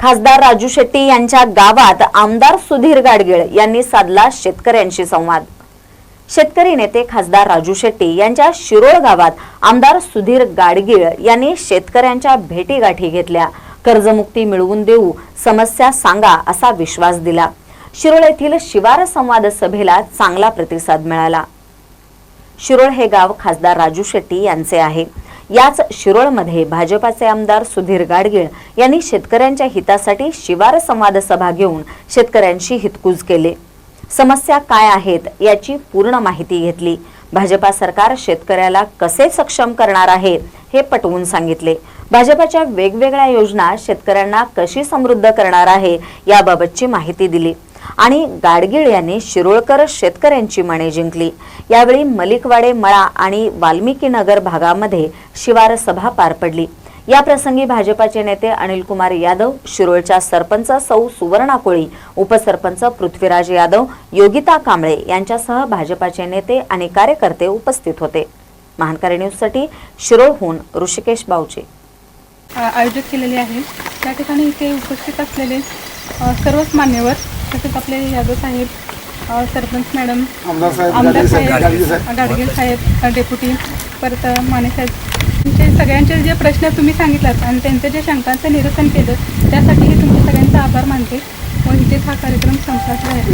खासदार राजू शेट्टी यांच्या गावात आमदार सुधीर गाडगीळ यांनी साधला शेतकऱ्यांशी संवाद. शेतकरी नेते खासदार राजू शेट्टी यांच्या शिरोळ गावात आमदार सुधीर गाडगीळ यांनी शेतकऱ्यांच्या भेटीगाठी घेतल्या. कर्जमुक्ती मिळवून देऊ समस्या सांगा असा विश्वास दिला. शिरोळ येथील शिवार संवाद सभेला चांगला प्रतिसाद मिळाला. शिरोळ हे गाव खासदार राजू शेट्टी यांचे आहे. याच शिरोळमध्ये भाजपाचे आमदार सुधीर गाडगीळ यांनी शेतकऱ्यांच्या हितासाठी शिवार संवाद सभा घेऊन शेतकऱ्यांशी हितकूज केले. समस्या काय आहेत याची पूर्ण माहिती घेतली. भाजपा सरकार शेतकऱ्याला कसे सक्षम करणार आहे हे पटवून सांगितले. भाजपाच्या वेगवेगळ्या योजना शेतकऱ्यांना कशी समृद्ध करणार आहे याबाबतची माहिती दिली. आणि गाडगीळ यांनी शिरोळकर शेतकऱ्यांची मणे जिंकली. यावेळी मलिकवाडे मळा आणि वाल्मिकी नगर भागामध्ये शिवार सभा पार पडली. या प्रसंगी भाजपाचे नेते अनिल कुमार यादव शिरोळच्या सरपंच सौ सुवर्णा कोळी उपसरपंच पृथ्वीराज यादव योगिता कांबळे यांच्यासह भाजपाचे नेते आणि कार्यकर्ते उपस्थित होते. महानकारी न्यूजसाठी शिरोळहून ऋषिकेश बावचे. आयोजित केलेले आहे. त्या ठिकाणी इथे उपस्थित असलेले सर्वच मान्यवर तसेच आपले यादव साहेब सरपंच मॅडम आमदार साहेब गाडगे साहेब डेप्युटी परत माने साहेब. तुमचे सगळ्यांचे जे प्रश्न तुम्ही सांगितलात आणि त्यांचं जे शंकांचं निरसन केलं त्यासाठीही तुमचे सगळ्यांचा आभार मानते. व इथेच हा कार्यक्रम संपला. आहे